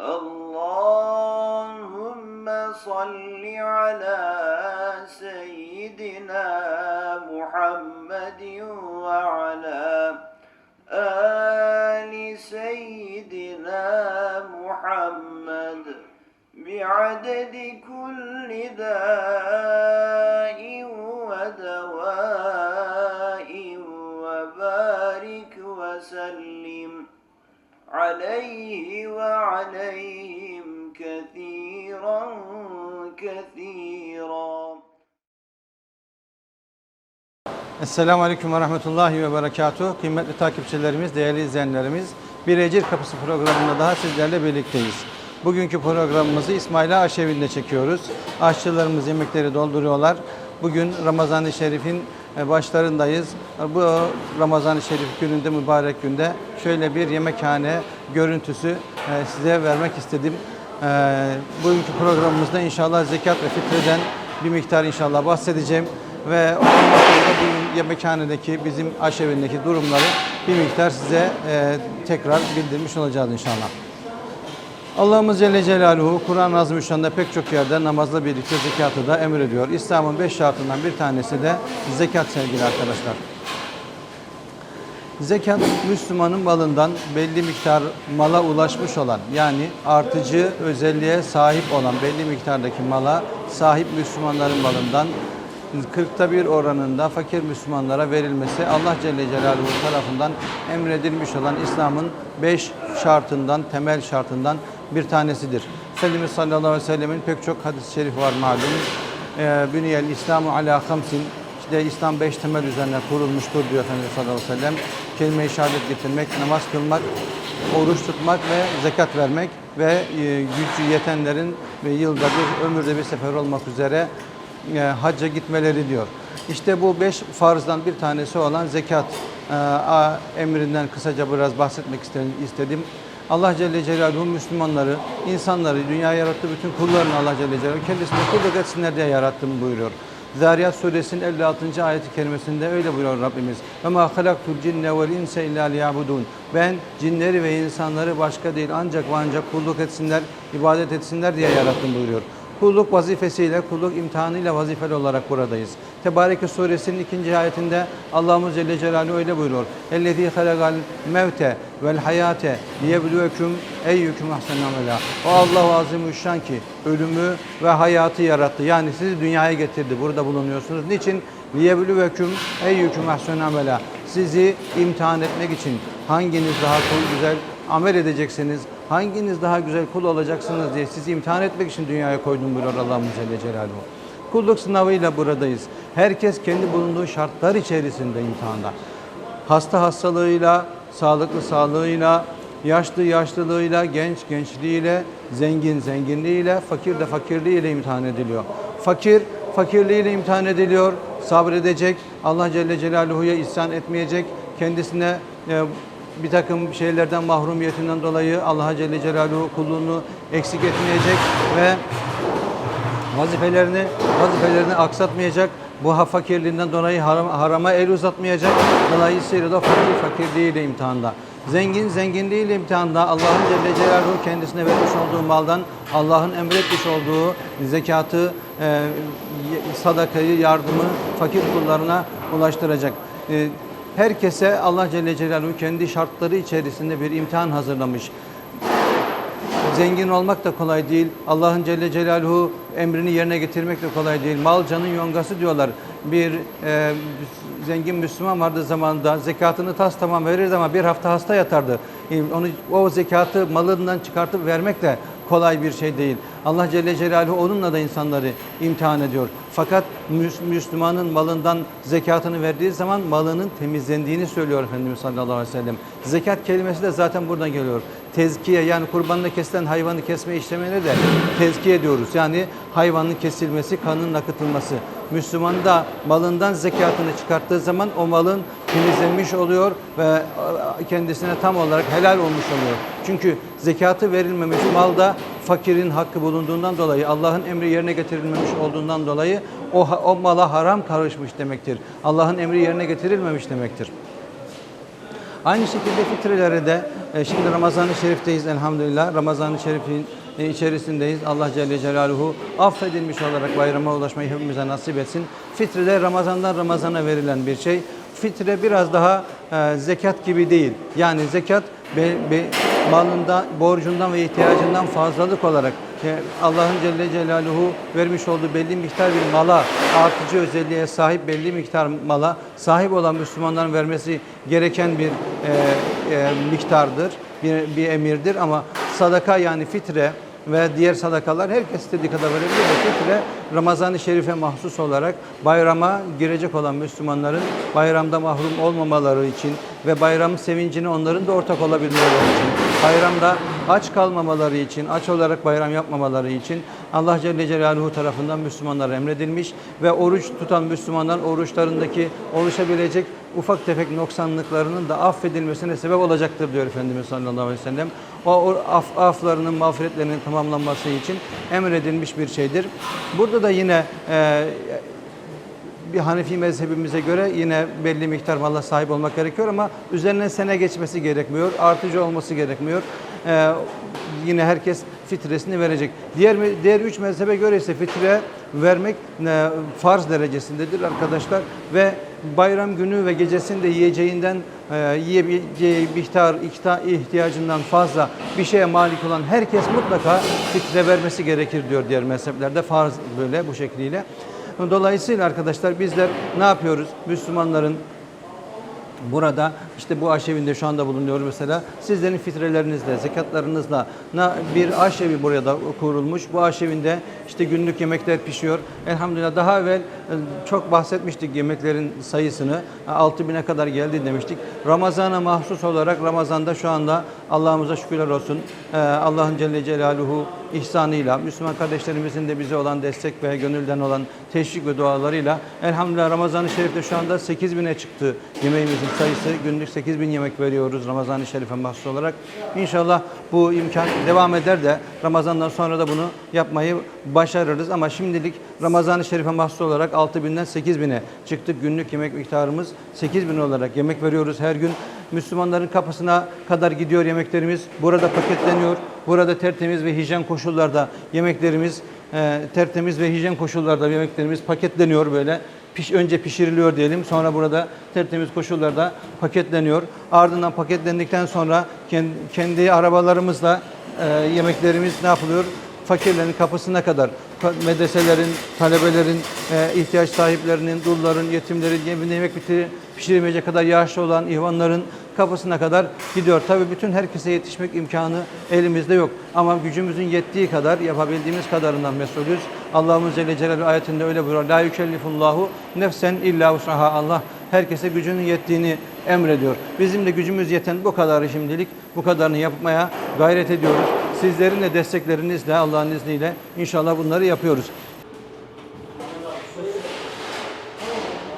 اللهم صل على سيدنا محمد وعلى آل سيدنا محمد بعدد كل داء ودواء وبارك وسلم. عليه وعليهم كثيرا كثيرا Esselamu Aleyküm ve Rahmetullahi ve Berekatuhu. Kıymetli takipçilerimiz, değerli izleyenlerimiz, Bir Ecir Kapısı programında daha sizlerle birlikteyiz. Bugünkü programımızı İsmail Aşevi'nde çekiyoruz. Aşçılarımız yemekleri dolduruyorlar. Bugün Ramazan-ı Şerif'in e, başlarındayız. Bu Ramazan-ı Şerif gününde, mübarek günde şöyle bir yemekhane görüntüsü e, size vermek istedim. E, Bugünkü programımızda inşallah zekat ve fitreden bir miktar inşallah bahsedeceğim ve bu yemekhanedeki bizim aşevindeki durumları bir miktar size tekrar bildirmiş olacağız inşallah. Allah'ımız Celle Celaluhu Kur'an-ı Azimüşşan'da pek çok yerde namazla birlikte zekatı da emrediyor. İslam'ın beş şartından bir tanesi de zekat sevgili arkadaşlar. Zekat Müslümanın malından belli miktar mala ulaşmış olan yani artıcı özelliğe sahip olan belli miktardaki mala sahip Müslümanların malından kırkta bir oranında fakir Müslümanlara verilmesi Allah Celle Celaluhu tarafından emredilmiş olan İslam'ın beş şartından, temel şartından bir tanesidir. Efendimiz sallallahu aleyhi ve sellemin pek çok hadis-i şerif var malum. Ee, Büniyel İslamu ala hamsin işte İslam beş temel üzerine kurulmuştur diyor Efendimiz sallallahu aleyhi ve sellem. Kelime-i şehadet getirmek, namaz kılmak, oruç tutmak ve zekat vermek ve e, gücü yetenlerin ve yılda bir, ömürde bir sefer olmak üzere e, hacca gitmeleri diyor. İşte bu beş farzdan bir tanesi olan zekat e, emrinden kısaca biraz bahsetmek istedim. Allah Celle Celaluhu Müslümanları, insanları, dünya yarattığı bütün kullarını Allah Celle Celaluhu kendisine kulluk etsinler diye yarattım buyuruyor. Zariyat suresinin 56. ayeti kerimesinde öyle buyuruyor Rabbimiz. Ve ma halaktul cinne vel insa illa liyabudun. Ben cinleri ve insanları başka değil ancak ve ancak kulluk etsinler, ibadet etsinler diye yarattım buyuruyor Kulluk vazifesiyle, kulluk imtihanıyla vazifeli olarak buradayız. Tebareke suresinin ikinci ayetinde Allah'ımız Celle Celaluhu öyle buyuruyor. اَلَّذ۪ي خَلَقَ الْمَوْتَ وَالْحَيَاتَ لِيَبْلُوَكُمْ اَيُّكُمْ اَحْسَنُ عَمَلًا O Allah-u Azimüşşan ki ölümü ve hayatı yarattı. Yani sizi dünyaya getirdi. Burada bulunuyorsunuz. Niçin? لِيَبْلُوَكُمْ اَيُّكُمْ اَحْسَنُ عَمَلًا Sizi imtihan etmek için hanginiz daha kul güzel amel edeceksiniz, hanginiz daha güzel kul olacaksınız diye sizi imtihan etmek için dünyaya koydum buyuruyor Allah'ımız Celle Celaluhu. Kulluk sınavıyla buradayız. Herkes kendi bulunduğu şartlar içerisinde imtihanda. Hasta hastalığıyla, sağlıklı sağlığıyla, yaşlı yaşlılığıyla, genç gençliğiyle, zengin zenginliğiyle, fakir de fakirliğiyle imtihan ediliyor. Fakir fakirliğiyle imtihan ediliyor, sabredecek, Allah Celle Celaluhu'ya isyan etmeyecek, kendisine e, bir takım şeylerden mahrumiyetinden dolayı Allah Celle Celaluhu kulluğunu eksik etmeyecek ve vazifelerini vazifelerini aksatmayacak. Bu fakirliğinden dolayı haram, harama el uzatmayacak. Dolayısıyla da fakir fakirliğiyle imtihanda. Zengin zenginliğiyle imtihanda Allah'ın Celle Celaluhu kendisine vermiş olduğu maldan Allah'ın emretmiş olduğu zekatı, e, sadakayı, yardımı fakir kullarına ulaştıracak. E, herkese Allah Celle Celaluhu kendi şartları içerisinde bir imtihan hazırlamış. Zengin olmak da kolay değil. Allah'ın Celle Celaluhu emrini yerine getirmek de kolay değil. Mal canın yongası diyorlar. Bir e, zengin Müslüman vardı zamanında zekatını tas tamam verirdi ama bir hafta hasta yatardı. E, Onu o zekatı malından çıkartıp vermek de kolay bir şey değil. Allah Celle Celaluhu onunla da insanları imtihan ediyor. Fakat Müs- Müslümanın malından zekatını verdiği zaman malının temizlendiğini söylüyor Efendimiz sallallahu aleyhi ve sellem. Zekat kelimesi de zaten buradan geliyor. Tezkiye yani kurbanla kesilen hayvanı kesme işlemine de tezkiye diyoruz. Yani hayvanın kesilmesi, kanın akıtılması. Müslüman da malından zekatını çıkarttığı zaman o malın temizlenmiş oluyor ve kendisine tam olarak helal olmuş oluyor. Çünkü zekatı verilmemiş malda fakirin hakkı bulunduğundan dolayı, Allah'ın emri yerine getirilmemiş olduğundan dolayı o, o mala haram karışmış demektir. Allah'ın emri yerine getirilmemiş demektir. Aynı şekilde fitreleri de e, şimdi Ramazan-ı Şerif'teyiz elhamdülillah. Ramazan-ı Şerif'in e, içerisindeyiz. Allah Celle Celaluhu affedilmiş olarak bayrama ulaşmayı hepimize nasip etsin. Fitre de Ramazan'dan Ramazan'a verilen bir şey. Fitre biraz daha e, zekat gibi değil. Yani zekat be, malında, borcundan ve ihtiyacından fazlalık olarak e, Allah'ın Celle Celaluhu vermiş olduğu belli miktar bir mala, artıcı özelliğe sahip belli miktar mala sahip olan Müslümanların vermesi gereken bir e, e, miktardır, bir, bir emirdir ama sadaka yani fitre ve diğer sadakalar herkes istediği kadar verebilir. ve Ramazan-ı Şerif'e mahsus olarak bayrama girecek olan Müslümanların bayramda mahrum olmamaları için ve bayram sevincine onların da ortak olabilmeleri için, bayramda aç kalmamaları için, aç olarak bayram yapmamaları için Allah Celle Celaluhu tarafından Müslümanlara emredilmiş ve oruç tutan Müslümanlar oruçlarındaki oluşabilecek ufak tefek noksanlıklarının da affedilmesine sebep olacaktır diyor Efendimiz sallallahu aleyhi ve sellem. O af, aflarının, mağfiretlerinin tamamlanması için emredilmiş bir şeydir. Burada da yine e, bir Hanefi mezhebimize göre yine belli miktar mala sahip olmak gerekiyor ama üzerine sene geçmesi gerekmiyor, artıcı olması gerekmiyor. Ee, yine herkes fitresini verecek. Diğer diğer üç mezhebe göre ise fitre vermek e, farz derecesindedir arkadaşlar ve bayram günü ve gecesinde yiyeceğinden e, yiyebileceği miktar ikta- ihtiyacından fazla bir şeye malik olan herkes mutlaka fitre vermesi gerekir diyor diğer mezheplerde farz böyle bu şekliyle. Dolayısıyla arkadaşlar bizler ne yapıyoruz? Müslümanların burada işte bu aşevinde şu anda bulunuyoruz mesela. Sizlerin fitrelerinizle, zekatlarınızla bir aşevi buraya da kurulmuş. Bu aşevinde işte günlük yemekler pişiyor. Elhamdülillah daha evvel e, çok bahsetmiştik yemeklerin sayısını. 6000'e kadar geldi demiştik. Ramazana mahsus olarak Ramazan'da şu anda Allah'ımıza şükürler olsun. Ee, Allah'ın Celle Celaluhu ihsanıyla, Müslüman kardeşlerimizin de bize olan destek ve gönülden olan teşvik ve dualarıyla elhamdülillah Ramazan-ı Şerif'te şu anda 8000'e çıktı yemeğimizin sayısı. Günlük 8000 yemek veriyoruz Ramazan-ı Şerif'e mahsus olarak. İnşallah bu imkan devam eder de Ramazan'dan sonra da bunu yapmayı başarırız. Ama şimdilik Ramazan-ı Şerif'e mahsus olarak 6000'den 8000'e çıktık. Günlük yemek miktarımız 8000 olarak yemek veriyoruz her gün. Müslümanların kapısına kadar gidiyor yemeklerimiz. Burada paketleniyor. Burada tertemiz ve hijyen koşullarda yemeklerimiz e, tertemiz ve hijyen koşullarda yemeklerimiz paketleniyor böyle. Piş, önce pişiriliyor diyelim. Sonra burada tertemiz koşullarda paketleniyor. Ardından paketlendikten sonra kendi, kendi arabalarımızla e, yemeklerimiz ne yapılıyor? Fakirlerin kapısına kadar ka- medreselerin, talebelerin, e, ihtiyaç sahiplerinin, dulların, yetimlerin, yemek bitiri- pişiremeyecek kadar yaşlı olan ihvanların kapısına kadar gidiyor. Tabii bütün herkese yetişmek imkanı elimizde yok. Ama gücümüzün yettiği kadar, yapabildiğimiz kadarından mesulüz. Allah'ımız Celle Celaluhu ayetinde öyle buyuruyor. La yükellifullahu nefsen illa usaha. Allah herkese gücünün yettiğini emrediyor. Bizim de gücümüz yeten bu kadarı şimdilik. Bu kadarını yapmaya gayret ediyoruz. Sizlerin de desteklerinizle Allah'ın izniyle inşallah bunları yapıyoruz.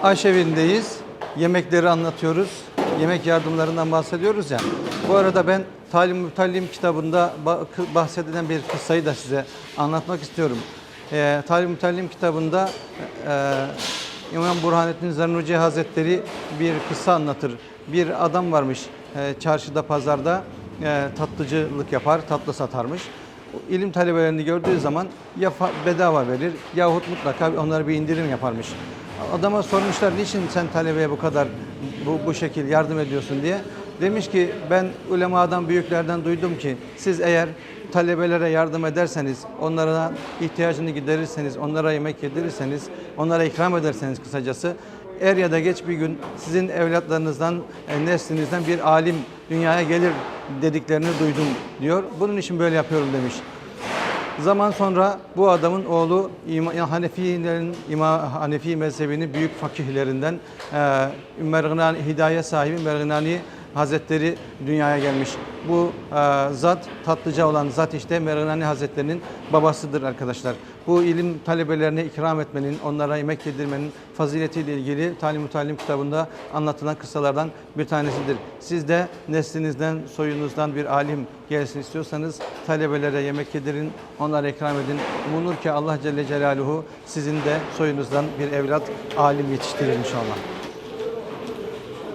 Aşevindeyiz. Yemekleri anlatıyoruz. Yemek yardımlarından bahsediyoruz ya. Bu arada ben Talim Mütallim kitabında ba- bahsedilen bir kıssayı da size anlatmak istiyorum. Ee, Talim Mütallim kitabında e, İmam Burhanettin Zarnuci Hazretleri bir kıssa anlatır. Bir adam varmış e, çarşıda, pazarda e, tatlıcılık yapar, tatlı satarmış. İlim talebelerini gördüğü zaman ya bedava verir yahut mutlaka onlara bir indirim yaparmış. Adama sormuşlar niçin sen talebeye bu kadar bu, bu şekil yardım ediyorsun diye. Demiş ki ben ulemadan büyüklerden duydum ki siz eğer talebelere yardım ederseniz, onlara ihtiyacını giderirseniz, onlara yemek yedirirseniz, onlara ikram ederseniz kısacası er ya da geç bir gün sizin evlatlarınızdan, e, neslinizden bir alim dünyaya gelir dediklerini duydum diyor. Bunun için böyle yapıyorum demiş. Zaman sonra bu adamın oğlu Hanefilerin İma Hanefi mezhebinin büyük fakihlerinden Mergnani hidayet sahibi Mergnani Hazretleri dünyaya gelmiş. Bu e, zat tatlıca olan zat işte Mergnani Hazretleri'nin babasıdır arkadaşlar. Bu ilim talebelerine ikram etmenin, onlara yemek yedirmenin faziletiyle ilgili Talim-i Talim kitabında anlatılan kıssalardan bir tanesidir. Siz de neslinizden, soyunuzdan bir alim gelsin istiyorsanız talebelere yemek yedirin, onlara ikram edin. Umulur ki Allah Celle Celaluhu sizin de soyunuzdan bir evlat alim yetiştirir inşallah.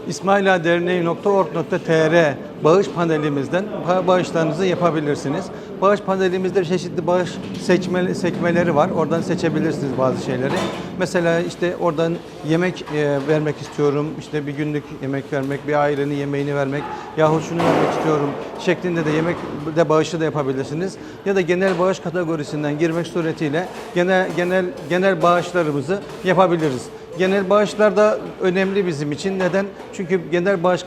ismailaderneği.org.tr bağış panelimizden ba- bağışlarınızı yapabilirsiniz. Bağış panelimizde çeşitli bağış seçme, sekmeleri var. Oradan seçebilirsiniz bazı şeyleri. Mesela işte oradan yemek e, vermek istiyorum. İşte bir günlük yemek vermek, bir ailenin yemeğini vermek yahut şunu vermek istiyorum şeklinde de yemek de bağışı da yapabilirsiniz. Ya da genel bağış kategorisinden girmek suretiyle genel genel genel bağışlarımızı yapabiliriz. Genel bağışlar da önemli bizim için. Neden? Çünkü genel bağış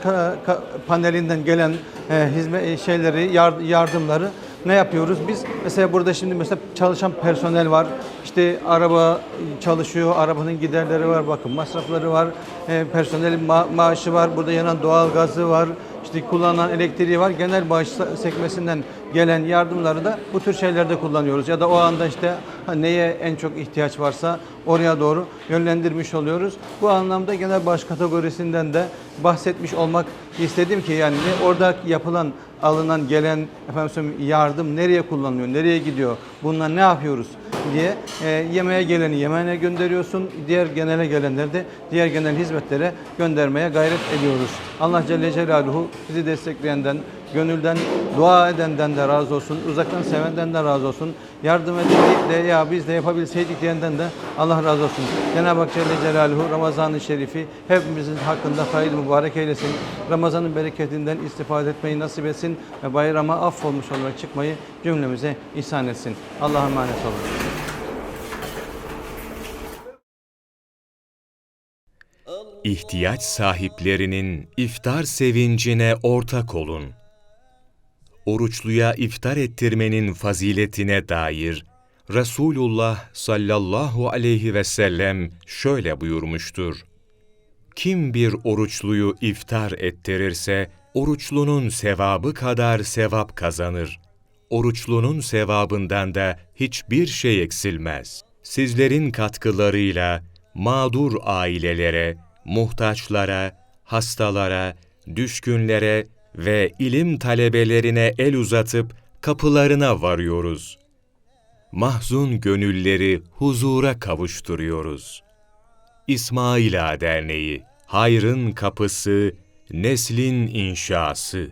panelinden gelen e, hizmet şeyleri, yar- yardımları ne yapıyoruz? Biz mesela burada şimdi mesela çalışan personel var. İşte araba çalışıyor, arabanın giderleri var, bakım masrafları var, e, personelin ma- maaşı var, burada yanan doğal gazı var, işte kullanılan elektriği var. Genel bağış sekmesinden gelen yardımları da bu tür şeylerde kullanıyoruz. Ya da o anda işte neye en çok ihtiyaç varsa oraya doğru yönlendirmiş oluyoruz. Bu anlamda genel bağış kategorisinden de bahsetmiş olmak istedim ki yani orada yapılan alınan gelen efendim yardım nereye kullanılıyor, nereye gidiyor, bunlar ne yapıyoruz diye e, yemeğe geleni yemeğine gönderiyorsun, diğer genele gelenleri de diğer genel hizmetlere göndermeye gayret ediyoruz. Allah Celle Celaluhu bizi destekleyenden, gönülden dua edenden de razı olsun, uzaktan sevenden de razı olsun, yardım edeydik de ya biz de yapabilseydik diyenden de Allah razı olsun. Cenab-ı Hak Celle Celaluhu Ramazan-ı Şerifi hepimizin hakkında hayırlı mübarek eylesin. Ramazan'ın bereketinden istifade etmeyi nasip etsin ve bayrama affolmuş olarak çıkmayı cümlemize ihsan etsin. Allah'a emanet olun. İhtiyaç sahiplerinin iftar sevincine ortak olun. Oruçluya iftar ettirmenin faziletine dair Resulullah sallallahu aleyhi ve sellem şöyle buyurmuştur. Kim bir oruçluyu iftar ettirirse, oruçlunun sevabı kadar sevap kazanır. Oruçlunun sevabından da hiçbir şey eksilmez. Sizlerin katkılarıyla mağdur ailelere, muhtaçlara, hastalara, düşkünlere ve ilim talebelerine el uzatıp kapılarına varıyoruz. Mahzun gönülleri huzura kavuşturuyoruz. İsmaila Derneği, hayrın kapısı, neslin inşası.